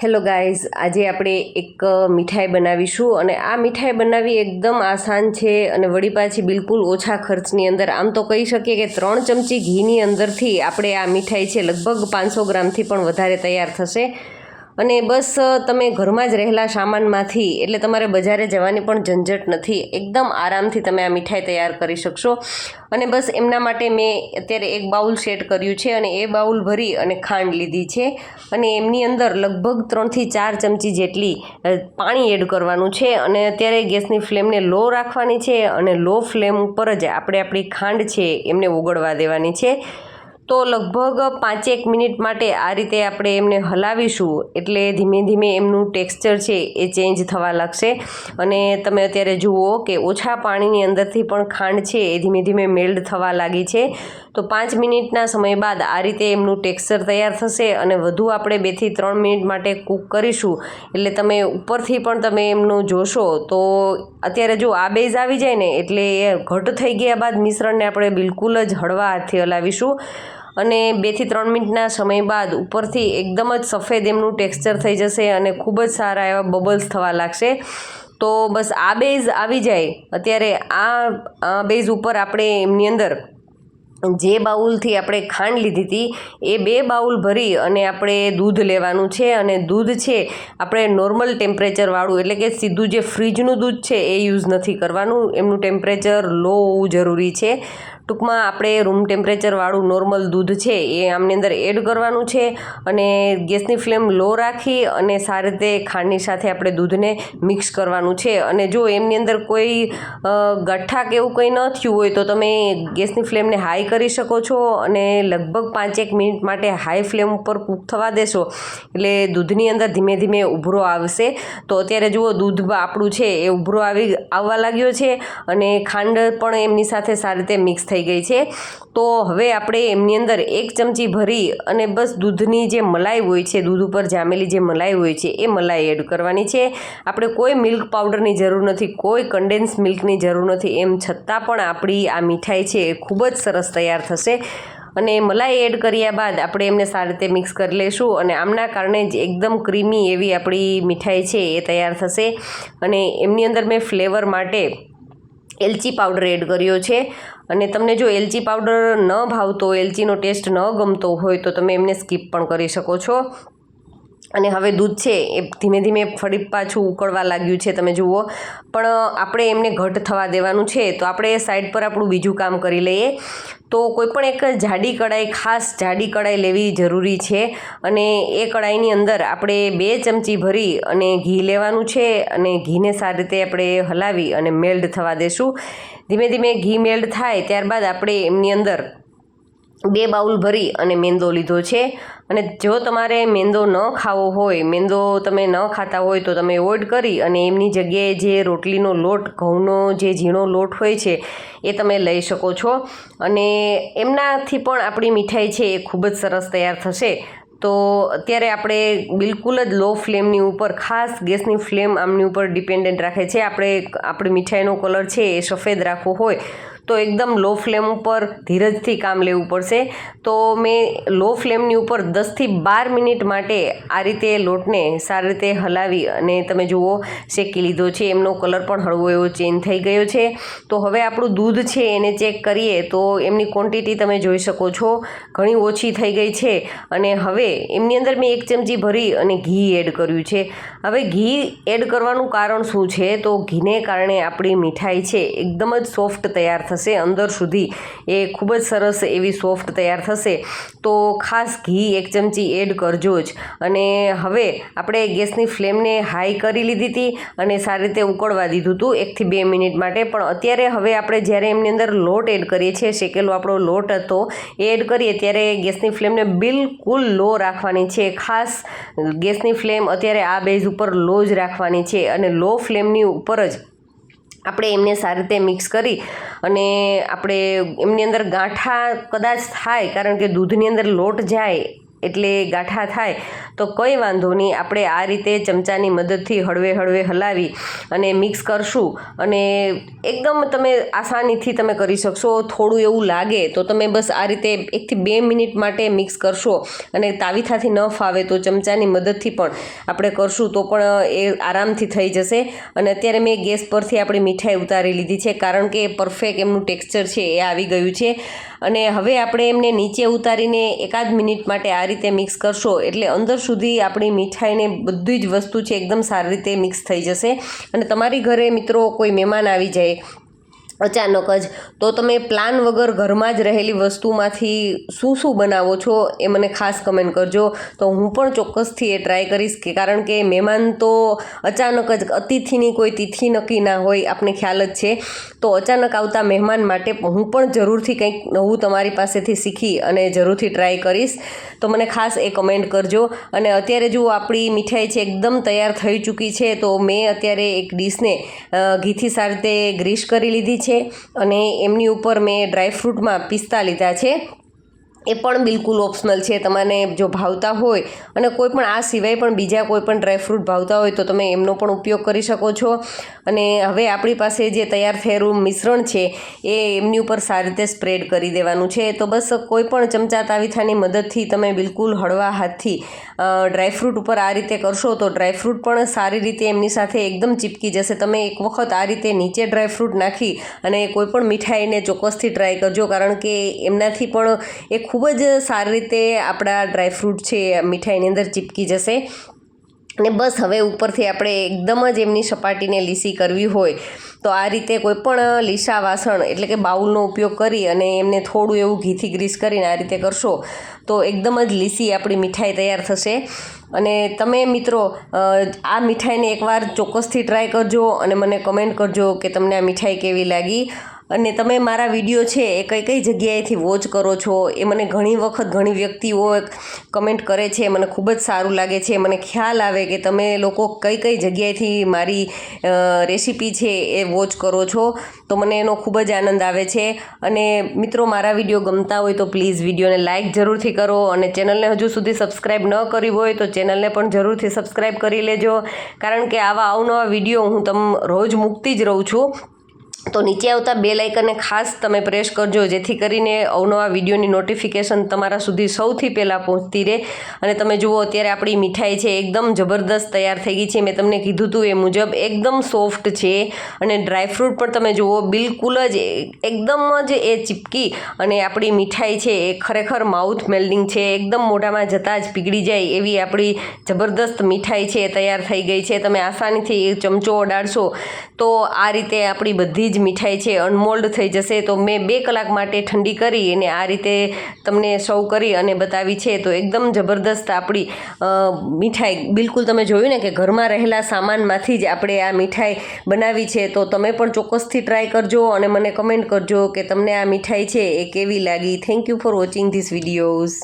Hello guys, આજે આપણે એક મીઠાઈ બનાવીશું અને આ મીઠાઈ બનાવવી એકદમ આસાન છે અને વળી પાછી બિલકુલ ઓછા ખર્ચની અંદર. આમ તો કહી શકીએ કે ત્રણ ચમચી ઘીની અંદરથી આપણે આ મીઠાઈ છે લગભગ પાંચસો ગ્રામથી પણ વધારે તૈયાર થશે. અને બસ તમે ઘરમાં જ રહેલા સામાનમાંથી, એટલે તમારે બજારે જવાની પણ ઝંઝટ નથી. એકદમ આરામથી તમે આ મીઠાઈ તૈયાર કરી શકશો. અને બસ, એમના માટે મેં અત્યારે એક બાઉલ સેટ કર્યું છે અને એ બાઉલ ભરી અને ખાંડ લીધી છે. અને એમની અંદર લગભગ ત્રણથી ચાર ચમચી જેટલી પાણી એડ કરવાનું છે. અને અત્યારે ગેસની ફ્લેમને લો રાખવાની છે અને લો ફ્લેમ ઉપર જ આપણે આપણી ખાંડ છે, એમને ઓગળવા દેવાની છે. તો લગભગ પાંચેક મિનિટ માટે આ રીતે આપણે એમને હલાવીશું. એટલે ધીમે ધીમે એમનું ટેક્સચર છે એ ચેન્જ થવા લાગશે. અને તમે અત્યારે જુઓ કે ઓછા પાણીની અંદરથી પણ ખાંડ છે એ ધીમે ધીમે મેલ્ડ થવા લાગી છે. તો પાંચ મિનિટના સમય બાદ આ રીતે એમનું ટેક્સચર તૈયાર થશે અને વધુ આપણે બેથી ત્રણ મિનિટ માટે કૂક કરીશું. એટલે તમે ઉપરથી પણ તમે એમનું જોશો તો અત્યારે જો આ બેઝ આવી જાય ને એટલે એ ઘટ થઈ ગયા બાદ મિશ્રણને આપણે બિલકુલ જ હળવા હાથથી હલાવીશું. અને બેથી ત્રણ મિનિટના સમય બાદ ઉપરથી એકદમ જ સફેદ એમનું ટેક્સચર થઈ જશે અને ખૂબ જ સારા એવા બબલ્સ થવા લાગશે. તો બસ આ બેઝ આવી જાય. અત્યારે આ બેઝ ઉપર આપણે એમની અંદર જે બાઉલથી આપણે ખાંડ લીધી હતી, એ બે બાઉલ ભરી અને આપણે દૂધ લેવાનું છે અને દૂધ છે આપણે નોર્મલ ટેમ્પરેચરવાળું એટલે કે સીધું જે ફ્રીજનું દૂધ છે એ યુઝ નથી કરવાનું. એમનું ટેમ્પરેચર લો હોવું જરૂરી છે. ટૂંકમાં આપણે રૂમ ટેમ્પરેચરવાળું નોર્મલ દૂધ છે એ આમની અંદર એડ કરવાનું છે અને ગેસની ફ્લેમ લો રાખી અને સારી રીતે ખાંડની સાથે આપણે દૂધને મિક્સ કરવાનું છે. અને જો એમની અંદર કોઈ ગઠ્ઠા કે એવું કંઈ ન થયું હોય તો તમે ગેસની ફ્લેમને હાઈ કરી શકો છો અને લગભગ પાંચેક મિનિટ માટે હાઈ ફ્લેમ ઉપર કૂક થવા દેશો. એટલે દૂધની અંદર ધીમે ધીમે ઉભરો આવશે. તો અત્યારે જુઓ દૂધ આપણું છે એ ઉભરો આવી, આવવા લાગ્યો છે અને ખાંડ પણ એમની સાથે સારી રીતે મિક્સ થઈ ગઈ છે. તો હવે આપણે એમની અંદર એક ચમચી ભરી અને બસ દૂધની જે મલાઈ હોય છે, દૂધ ઉપર જામેલી જે મલાઈ હોય છે, એ મલાઈ એડ કરવાની છે. આપણે કોઈ મિલ્ક પાવડરની જરૂર નથી, કોઈ કન્ડેન્સ મિલ્કની જરૂર નથી. એમ છતાં પણ આપણી આ મીઠાઈ છે એ ખૂબ જ સરસ તૈયાર થશે. અને મલાઈ એડ કર્યા બાદ આપણે એમને સારી રીતે મિક્સ કરી લઈશું અને આમના કારણે જ એકદમ ક્રીમી એવી આપણી મીઠાઈ છે એ તૈયાર થશે. અને એમની અંદર મેં ફ્લેવર માટે એલચી પાવડર એડ કર્યો છે. અને તમને જો એલચી પાવડર ન ભાવતો, એલચીનો ટેસ્ટ ન ગમતો હોય તો તમે એમને સ્કીપ પણ કરી શકો છો. અને હવે દૂધ છે એ ધીમે ધીમે ફરી પાછું ઉકળવા લાગ્યું છે, તમે જુઓ. પણ આપણે એમને ઘટ થવા દેવાનું છે, તો આપણે સાઈડ પર આપણું બીજું કામ કરી લઈએ. તો કોઈપણ એક જાડી કડાઈ ખાસ જાડી કડાઈ લેવી જરૂરી છે અને એ કડાઈની અંદર આપણે બે ચમચી ભરી અને ઘી લેવાનું છે અને ઘીને સારી રીતે આપણે હલાવી અને મેલ્ડ થવા દેશું. ધીમે ધીમે ઘી મેલ્ડ થાય ત્યારબાદ આપણે એમની અંદર બે બાઉલ ભરી અને મેંદો લીધો છે. અને જો તમારે મેંદો ન ખાવો હોય, મેંદો તમે ન ખાતા હોય તો તમે એવોઇડ કરી અને એમની જગ્યાએ જે રોટલીનો લોટ, ઘઉંનો જે ઝીણો લોટ હોય છે, એ તમે લઈ શકો છો. અને એમનાથી પણ આપણી મીઠાઈ છે એ ખૂબ જ સરસ તૈયાર થશે. તો અત્યારે આપણે બિલકુલ જ લો ફ્લેમની ઉપર, ખાસ ગેસની ફ્લેમ આમની ઉપર ડિપેન્ડન્ટ રાખે છે. આપણે, આપણી મીઠાઈનો કલર છે એ સફેદ રાખવો હોય તો એકદમ લો ફ્લેમ ઉપર ધીરજથી કામ લેવું પડશે. તો મેં લો ફ્લેમની ઉપર દસથી બાર મિનિટ માટે આ રીતે લોટને સારી રીતે હલાવી અને તમે જુઓ, શેકી લીધો છે. એમનો કલર પણ હળવો એવો ચેન્જ થઈ ગયો છે. તો હવે આપણું દૂધ છે એને ચેક કરીએ તો એમની ક્વોન્ટિટી તમે જોઈ શકો છો. ઘણી ઓછી થઈ ગઈ છે અને હવે એમની અંદર મેં એક ચમચી ભરી અને ઘી એડ કર્યું છે. હવે ઘી એડ કરવાનું કારણ શું છે? તો ઘીને કારણે આપણી મીઠાઈ છે એકદમ જ સોફ્ટ તૈયાર થશે. અંદર સુધી. એ ખૂબ જ સરસ એવી સોફ્ટ તૈયાર થશે. તો ખાસ ઘી એક ચમચી એડ કરજો જ. અને હવે આપણે ગેસની ફ્લેમને હાઈ કરી લીધી હતી અને સારી રીતે ઉકળવા દીધું હતું એકથી બે મિનિટ માટે. પણ અત્યારે હવે આપણે જ્યારે એમની અંદર લોટ એડ કરીએ છીએ, શેકેલો આપણો લોટ હતો, એ એડ કરીએ ત્યારે ગેસની ફ્લેમને બિલકુલ લો રાખવાની છે. ખાસ ગેસની ફ્લેમ અત્યારે આ બેઝ ઉપર લો જ રાખવાની છે અને લો ફ્લેમની ઉપર જ આપણે એમને સારી રીતે મિક્સ કરી અને આપણે એમની અંદર ગાંઠા કદાચ થાય કારણ કે દૂધની અંદર લોટ જાય એટલે ગાંઠા થાય, તો કંઈ વાંધો નહીં. આપણે આ રીતે ચમચાની મદદથી હળવે હળવે હલાવી અને મિક્સ કરશું અને એકદમ તમે આસાનીથી તમે કરી શકશો. થોડું એવું લાગે તો તમે બસ આ રીતે એકથી બે મિનિટ માટે મિક્સ કરશો અને તાવીથાથી ન ફાવે તો ચમચાની મદદથી પણ આપણે કરશું તો પણ એ આરામથી થઈ જશે. અને અત્યારે મેં ગેસ પરથી આપણી મીઠાઈ ઉતારી લીધી છે કારણ કે પરફેક્ટ એમનું ટેક્સચર છે એ આવી ગયું છે. અને હવે આપણે એમને નીચે ઉતારીને એકાદ મિનિટ માટે આ રીતે મિક્સ કરશો એટલે અંદર સુધી આપણી મીઠાઈને બધી જ વસ્તુ છે, એકદમ સારી રીતે મિક્સ થઈ જશે. અને તમારી ઘરે મિત્રો કોઈ મહેમાન આવી જાય અચાનક જ. તો તમે પ્લાન વગર ઘરમાં જ રહેલી વસ્તુમાંથી શું શું બનાવો છો એ મને ખાસ કમેન્ટ કરજો. તો હું પણ ચોક્કસથી એ ટ્રાય કરીશ કે કારણ કે મહેમાન તો અચાનક જ અતિથિની કોઈ તિથિ નક્કી ના હોય, આપને ખ્યાલ જ છે. તો અચાનક આવતા મહેમાન માટે હું પણ જરૂરથી કંઈક નવું તમારી પાસેથી શીખી અને જરૂરથી ટ્રાય કરીશ. તો મને ખાસ એ કમેન્ટ કરજો. અને અત્યારે જો આપણી મીઠાઈ છે એકદમ તૈયાર થઈ ચૂકી છે. તો મેં અત્યારે એક ડીશને ઘીથી સારી રીતે ગ્રીસ કરી લીધી છે. અને એમની ઉપર મેં ડ્રાયફ્રૂટમાં પિસ્તા લીધા છે. એ પણ બિલકુલ ઓપ્શનલ છે. તમને જો ભાવતા હોય અને કોઈ પણ આ સિવાય પણ બીજા કોઈ પણ ડ્રાયફ્રૂટ ભાવતા હોય તો તમે એમનો પણ ઉપયોગ કરી શકો છો. અને હવે આપણી પાસે જે તૈયાર થયેલું મિશ્રણ છે એ એમની ઉપર સારી રીતે સ્પ્રેડ કરી દેવાનું છે. તો બસ કોઈ પણ ચમચા તાવીથાની મદદથી તમે બિલકુલ હળવા હાથથી ડ્રાયફ્રૂટ ઉપર આ રીતે કરશો તો ડ્રાયફ્રૂટ પણ સારી રીતે એમની સાથે એકદમ ચીપકી જશે. તમે એક વખત આ રીતે નીચે ડ્રાયફ્રૂટ નાખી અને કોઈ પણ મીઠાઈને ચોક્કસથી ટ્રાય કરજો. કારણ કે એમનાથી પણ એ ખૂબ જ સારી રીતે આપણા ડ્રાયફ્રૂટ છે, મીઠાઈની અંદર ચીપકી જશે. અને બસ હવે ઉપરથી આપણે એકદમ જ એમની સપાટીને લીસી કરવી હોય, તો આ રીતે કોઈ પણ લીસા વાસણ એટલે કે બાઉલનો ઉપયોગ કરી અને એમને થોડું એવું ઘીથી ગ્રીસ કરીને આ રીતે કરશો, તો એકદમ જ લીસી આપણી મીઠાઈ તૈયાર થશે. અને તમે મિત્રો આ મીઠાઈને એકવાર ચોક્કસથી ટ્રાય કરજો અને મને કમેન્ટ કરજો કે તમને આ મીઠાઈ કેવી લાગી. અને તમે મારા વીડિયો છે એ કઈ કઈ જગ્યાએથી વોચ કરો છો? એ મને ઘણી વખત ઘણી વ્યક્તિઓ કમેન્ટ કરે છે, મને ખૂબ જ સારું લાગે છે. મને ખ્યાલ આવે કે તમે લોકો કઈ કઈ જગ્યાએથી મારી રેસીપી છે એ વોચ કરો છો? તો મને એનો ખૂબ જ આનંદ આવે છે. અને મિત્રો, મારા વીડિયો ગમતા હોય તો પ્લીઝ વિડીયોને લાઇક જરૂરથી કરો અને ચેનલને હજુ સુધી સબસ્ક્રાઈબ ન કરી હોય તો ચેનલને પણ જરૂરથી સબસ્ક્રાઈબ કરી લેજો. કારણ કે આવા અવનવા વીડિયો હું તમ રોજ મૂકતી જ રહું છું. તો નીચે આવતા બે લાઇકનને ખાસ તમે પ્રેસ કરજો, જેથી કરીને અવનવા વિડીયોની નોટિફિકેશન તમારા સુધી સૌથી પહેલાં પહોંચતી રહે. અને તમે જુઓ, અત્યારે આપણી મીઠાઈ છે એકદમ જબરદસ્ત તૈયાર થઈ ગઈ છે. મેં તમને કીધું હતું એ મુજબ એકદમ સોફ્ટ છે અને ડ્રાયફ્રૂટ પણ તમે જુઓ, બિલકુલ જ એકદમ જ એ ચીપકી અને આપણી મીઠાઈ છે એ ખરેખર માઉથ મેલ્ડિંગ છે. એકદમ મોઢામાં જતાં જ પીગળી જાય એવી આપણી જબરદસ્ત મીઠાઈ છે એ તૈયાર થઈ ગઈ છે. તમે આસાનીથી એ ચમચો ઓડાડશો તો આ રીતે આપણી બધી જ મીઠાઈ છે, અનમોલ્ડ થઈ જશે, તો મેં બે કલાક માટે ઠંડી કરી અને આ રીતે તમને સર્વ કરી અને બતાવી છે. તો એકદમ જબરદસ્ત આપણી મીઠાઈ. બિલકુલ તમે જોયું ને કે ઘરમાં રહેલા સામાનમાંથી જ આપણે આ મીઠાઈ બનાવી છે, તો તમે પણ ચોક્કસથી ટ્રાય કરજો અને મને કમેન્ટ કરજો કે તમને આ મીઠાઈ છે એ કેવી લાગી. Thank you for watching this videos